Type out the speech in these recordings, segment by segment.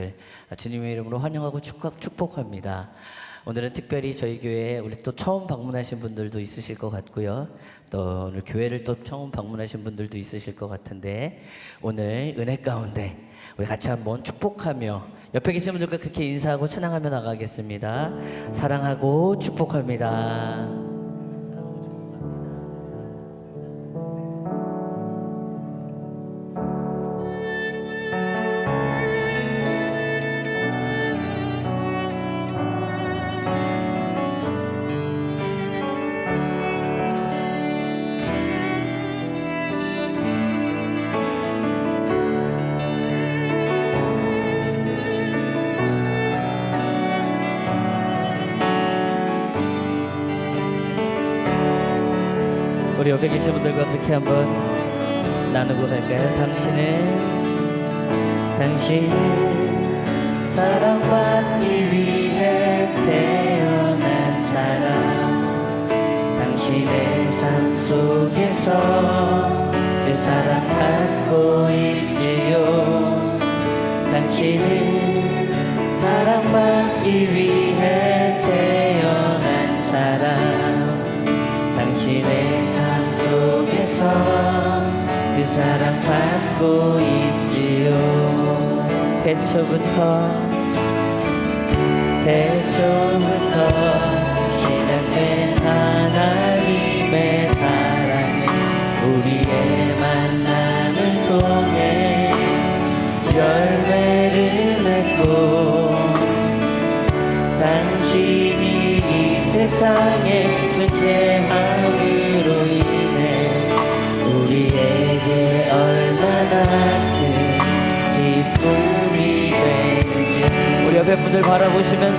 믿음의 사람들 주님의 이름으로 환영하고 축복, 축복합니다. 오늘은 특별히 저희 교회에 우리 또 처음 방문하신 분들도 있으실 것 같고요. 또 오늘 교회를 또 처음 방문하신 분들도 있으실 것 같은데 오늘 은혜 가운데 우리 같이 한번 축복하며 옆에 계신 분들과 그렇게 인사하고 찬양하며 나가겠습니다. 사랑하고 축복합니다. 우리 옆에 계신 분들과 그렇게 한번 나누고 갈까요? 당신은 당신은 사랑받기 위해 태어난 사람 당신의 삶 속에서 있지요 태초부터 태초부터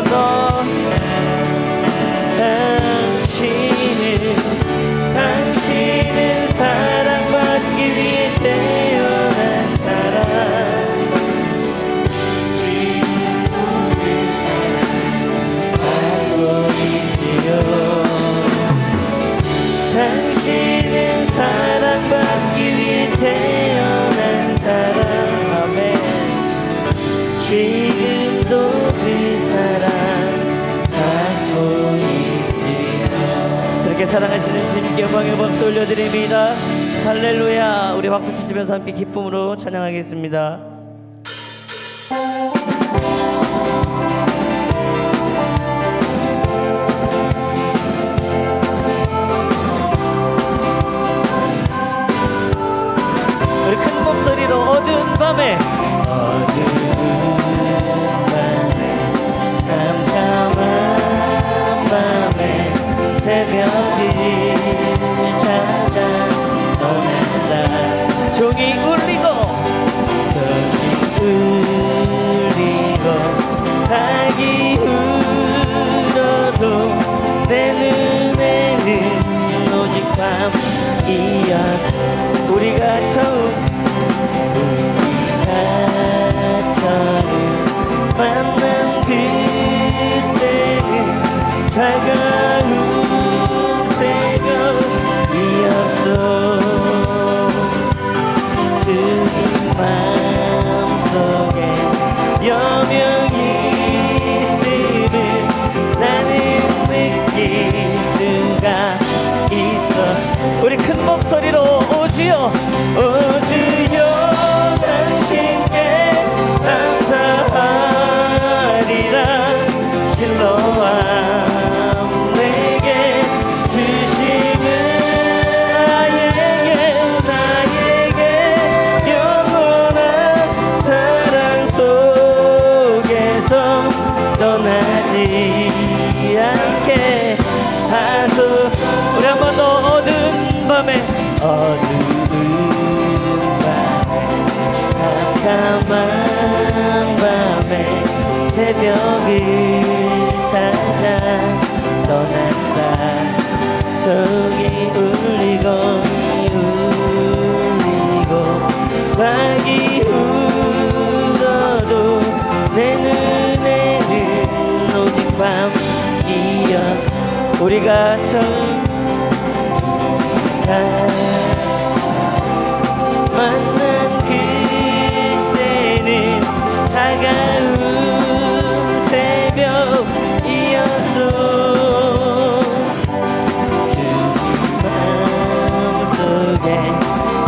우 올려드립니다. 할렐루야. 우리 박수 치시면서 함께 기쁨으로 찬양하겠습니다. 우리 큰 목소리로 어두운 밤에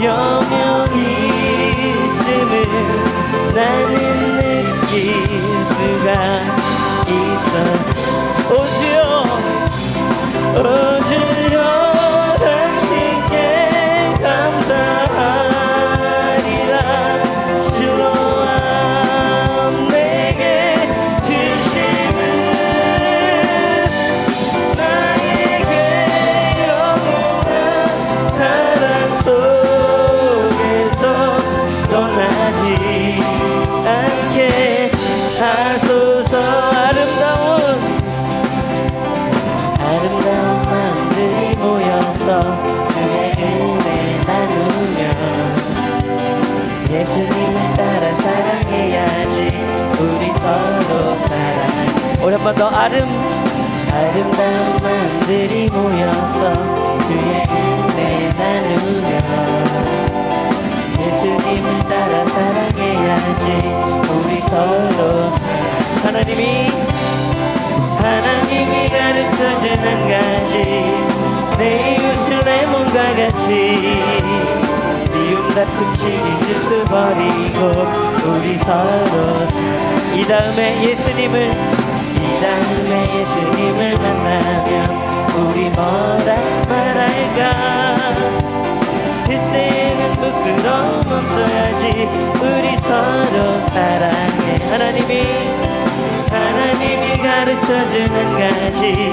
영 더 아름 아름다운 마음들이 모여서 주의 은혜 나누며 예수님을 따라 사랑해야지 우리 서로. 하나님이 하나님이 가르쳐준 한 가지 내 이웃을 내 몸과 같이 다툼 시리즈도 버리고 우리 서로. 이 다음에 예수님을 이 다음에 예수님을 만나면 우리 뭐라 말할까? 그때는 부끄러움 없어야지 우리 서로 사랑해. 하나님이 하나님이 가르쳐준 한 가지.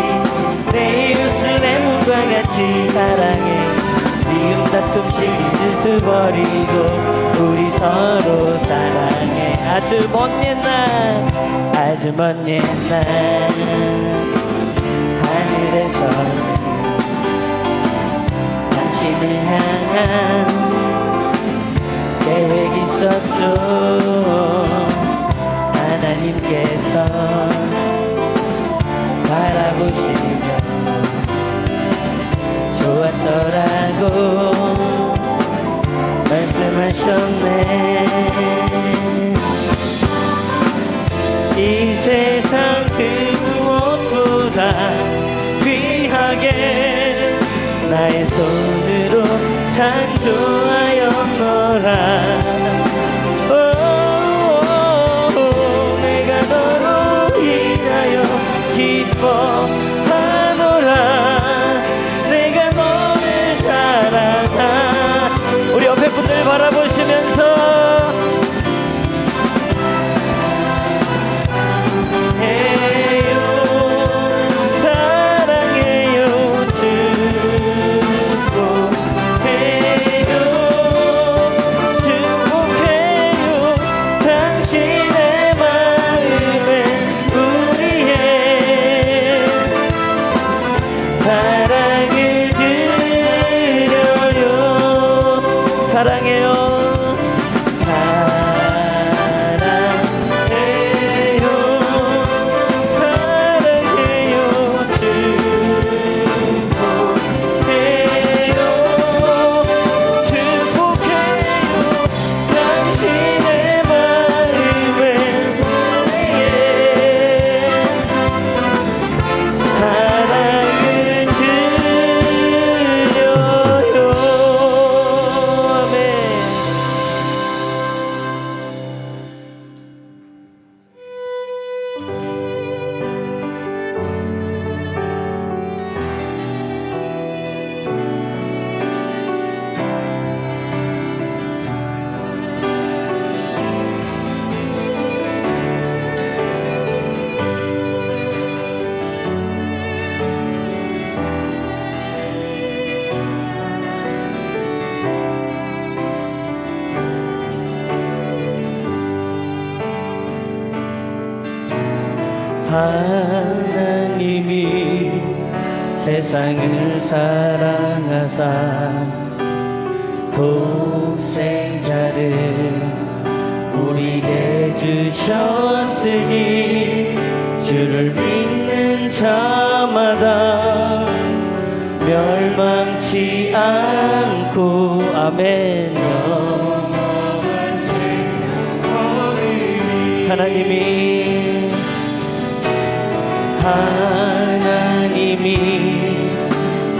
내 이웃을 내 몸과 같이 사랑해 미움 다툼 시리즈도 버리고 우리 서로 사랑해. 아주 먼 옛날 아주 먼 옛날. 하늘에서 당신을 향한 계획 있었죠. 하나님께서 바라보시 며 좋았더라고 말씀하셨네. 이 세상 그 무엇보다 귀하게 나의 손으로 창조하 세상을 사랑하사 독생자를 우리에게 주셨으니 주를 믿는 자마다 멸망치 않고 아멘 하나님이 하나님이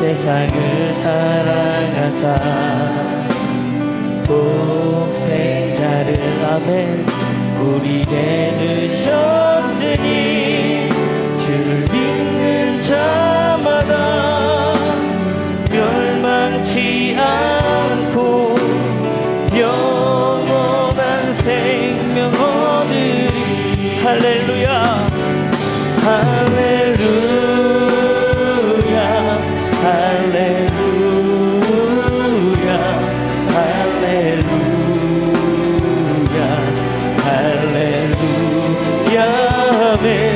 세상을 사랑하사. 독생자를 아멘. 우리에게 주셨으니 주를 믿는 자마다 아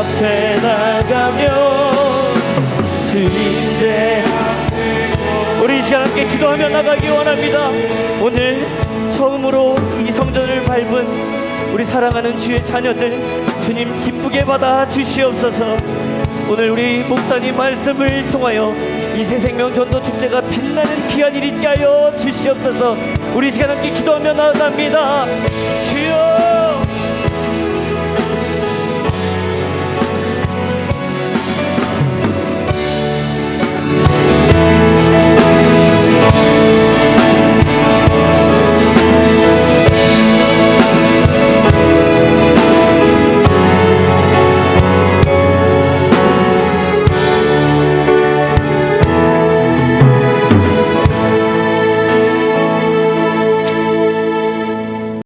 앞에 나가며 주인의 우리 이 시간 함께 기도하며 나가기 원합니다. 오늘 처음으로 이 성전을 밟은 우리 사랑하는 주의 자녀들 주님 기쁘게 받아 주시옵소서. 오늘 우리 목사님 말씀을 통하여 이 새생명 전도 축제가 빛나는 귀한 일이 있게 하여 주시옵소서. 우리 이 시간 함께 기도하며 나갑니다. 주여